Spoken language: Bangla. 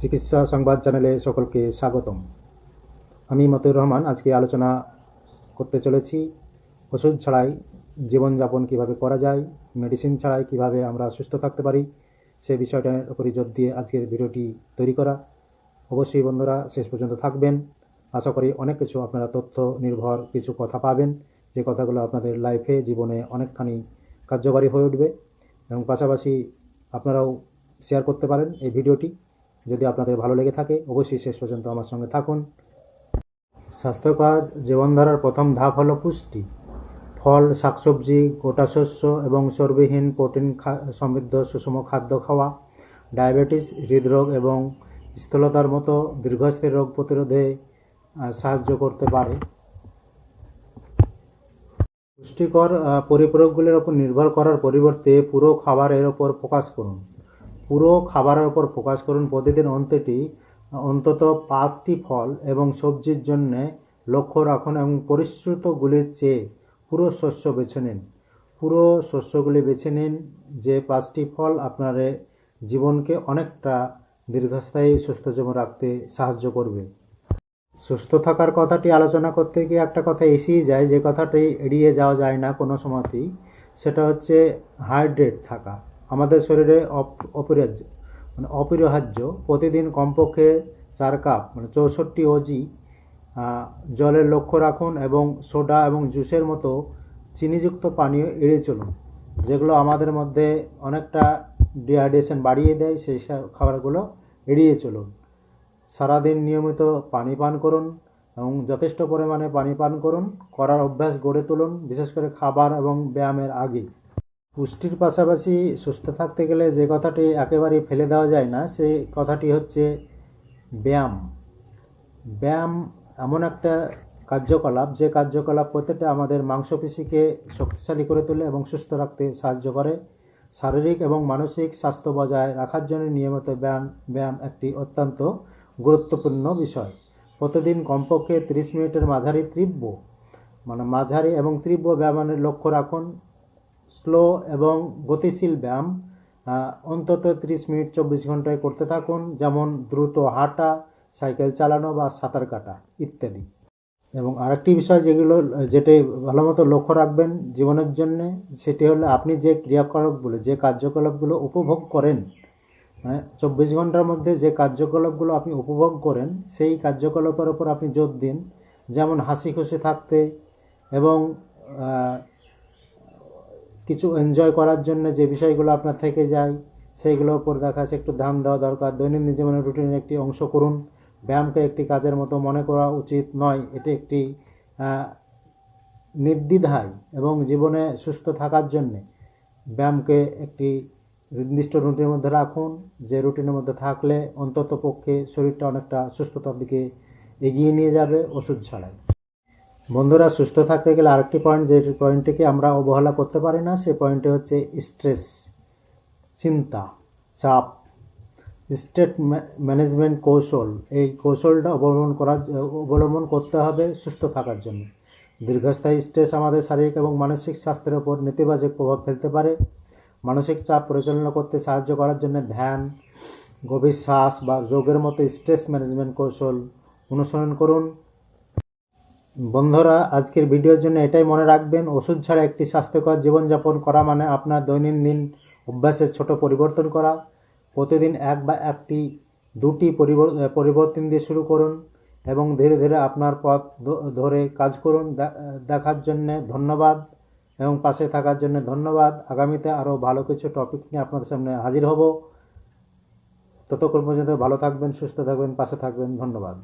চিকিৎসা সংবাদ চ্যানেলে সকলকে স্বাগতম। আমি মতিউর রহমান, আজকে আলোচনা করতে চলেছি ওষুধ ছাড়াই জীবনযাপন কীভাবে করা যায়, মেডিসিন ছাড়াই কীভাবে আমরা সুস্থ থাকতে পারি, সে বিষয়টার উপরই জোর দিয়ে আজকের ভিডিওটি তৈরি করা। অবশ্যই বন্ধুরা, শেষ পর্যন্ত থাকবেন। আশা করি অনেক কিছু আপনারা তথ্য, নির্ভর কিছু কথা পাবেন। যে কথাগুলো আপনাদের লাইফে, জীবনে অনেকখানি কার্যকারী হয়ে উঠবে। এবং পাশাপাশি আপনারাও শেয়ার করতে পারেন এই ভিডিওটি। যদি আপনাদের ভালো লেগে থাকে, অবশ্যই শেষ পর্যন্ত আমার সঙ্গে থাকুন। স্বাস্থ্যকর জীবনধারার প্রথম ধাপ হলো পুষ্টি। ফল, শাকসবজি, গোটা শস্য এবং চর্বিহীন প্রোটিন সমৃদ্ধ সুষম খাদ্য খাওয়া, ডায়াবেটিস, হৃদরোগ এবং স্থূলতার মতো দীর্ঘস্থায়ী রোগ প্রতিরোধে সাহায্য করতে পারে। পুষ্টিকর পরিপূরকগুলির ওপর নির্ভর করার পরিবর্তে পুরো খাবারের ওপর ফোকাস করুন। পুরো খাবারের ওপর ফোকাস করুন। প্রতিদিন অন্তটি অন্তত পাঁচটি ফল এবং সবজির জন্য লক্ষ্য রাখুন এবং পরিশ্রুতগুলির চেয়ে পুরো শস্য বেছে নিন। পুরো শস্যগুলি বেছে নিন, যে পাঁচটি ফল আপনার জীবনকে অনেকটা দীর্ঘস্থায়ী, সুস্থ সুস্থজম রাখতে সাহায্য করবে। সুস্থ থাকার কথাটি আলোচনা করতে গিয়ে একটা কথা এসেই যায়, যে কথাটি এড়িয়ে যাওয়া যায় না কোনো সময়তেই। সেটা হচ্ছে হাইড্রেট থাকা। আমাদের শরীরে অপ- অপরিহার্য মানে অপরিহার্য প্রতিদিন কমপক্ষে চার কাপ মানে চৌষট্টি ওজি জলের লক্ষ্য রাখুন এবং সোডা এবং জুসের মতো চিনিযুক্ত পানীয় এড়িয়ে চলুন, যেগুলো আমাদের মধ্যে অনেকটা ডিহাইড্রেশন বাড়িয়ে দেয় সেই সব খাবারগুলো এড়িয়ে চলুন। সারাদিন নিয়মিত পানি পান করুন এবং যথেষ্ট পরিমাণে পানি পান করুন, করার অভ্যাস গড়ে তুলুন, বিশেষ করে খাবার এবং ব্যায়ামের আগে। পুষ্টির পাশাপাশি সুস্থ থাকতে গেলে যে কথাটি একেবারেই ফেলে দেওয়া যায় না সেই কথাটি হচ্ছে ব্যায়াম। ব্যায়াম এমন একটা কার্যকলাপ, যে কার্যকলাপ প্রত্যেকটা আমাদের মাংসপেশিকে শক্তিশালী করে তোলে এবং সুস্থ রাখতে সাহায্য করে। শারীরিক এবং মানসিক স্বাস্থ্য বজায় রাখার জন্য নিয়মিত ব্যায়াম ব্যায়াম একটি অত্যন্ত গুরুত্বপূর্ণ বিষয়। প্রতিদিন কমপক্ষে তিরিশ মিনিটের মাঝারি তীব্র মানে মাঝারি এবং তীব্র ব্যায়ামের লক্ষ্য রাখুন। স্লো এবং গতিশীল ব্যায়াম অন্তত ত্রিশ মিনিট চব্বিশ ঘন্টায় করতে থাকুন, যেমন দ্রুত হাঁটা, সাইকেল চালানো বা সাঁতার কাটা ইত্যাদি। এবং আরেকটি বিষয় যেগুলো, যেটি ভালো মতো লক্ষ্য রাখবেন জীবনের জন্য, সেটি হলো আপনি যে ক্রিয়াকলাপগুলো, যে কার্যকলাপগুলো উপভোগ করেন মানে চব্বিশ ঘণ্টার মধ্যে যে কার্যকলাপগুলো আপনি উপভোগ করেন, সেই কার্যকলাপের ওপর আপনি জোর দিন। যেমন হাসি খুশি থাকতে এবং কিছু এনজয় করার জন্য যে বিষয়গুলো আপনার থেকে যায়, সেইগুলোর উপর দেখা যাচ্ছে একটু ধ্যান দেওয়া দরকার। দৈনন্দিন জীবনের রুটিনের একটি অংশ করুন। ব্যায়ামকে একটি কাজের মতো মনে করা উচিত নয়। এটি একটি নির্দ্বিধায় এবং জীবনে সুস্থ থাকার জন্যে ব্যায়ামকে একটি নির্দিষ্ট রুটিনের মধ্যে রাখুন। যে রুটিনের মধ্যে থাকলে অন্তত পক্ষে শরীরটা অনেকটা সুস্থতার দিকে এগিয়ে নিয়ে যাবে, ওষুধ ছাড়াই। বন্ধুরা, সুস্থ থাকতে গেলে আরেকটি পয়েন্ট যে পয়েন্টটিকে আমরা অবহেলা করতে পারি না সেই পয়েন্টটি হচ্ছে স্ট্রেস চিন্তা, চাপ স্টেট ম্যানেজমেন্ট কৌশল। এই কৌশলটা অবলম্বন করার অবলম্বন করতে হবে সুস্থ থাকার জন্য। দীর্ঘস্থায়ী স্ট্রেস আমাদের শারীরিক এবং মানসিক স্বাস্থ্যের ওপর নেতিবাচক প্রভাব ফেলতে পারে। মানসিক চাপ পরিচালনা করতে সাহায্য করার জন্য ধ্যান, গভীর শ্বাস বা যোগের মতো স্ট্রেস ম্যানেজমেন্ট কৌশল অনুসরণ করুন। বন্ধুরা, আজকের ভিডিওর জন্য এটাই মনে রাখবেন, ওষুধ ছাড়া একটি স্বাস্থ্যকর জীবনযাপন করা মানে আপনার দৈনন্দিন অভ্যাসের ছোট পরিবর্তন করা। প্রতিদিন এক বা একটি, দুটি পরিবর্তন দিয়ে শুরু করুন এবং ধীরে ধীরে আপনার পথ ধরে কাজ করুন। দেখার জন্য ধন্যবাদ এবং পাশে থাকার জন্য ধন্যবাদ। আগামীতে আরও ভালো কিছু টপিক নিয়ে আপনাদের সামনে হাজির হব। ততক্ষণ পর্যন্ত ভালো থাকবেন, সুস্থ থাকবেন, পাশে থাকবেন। ধন্যবাদ।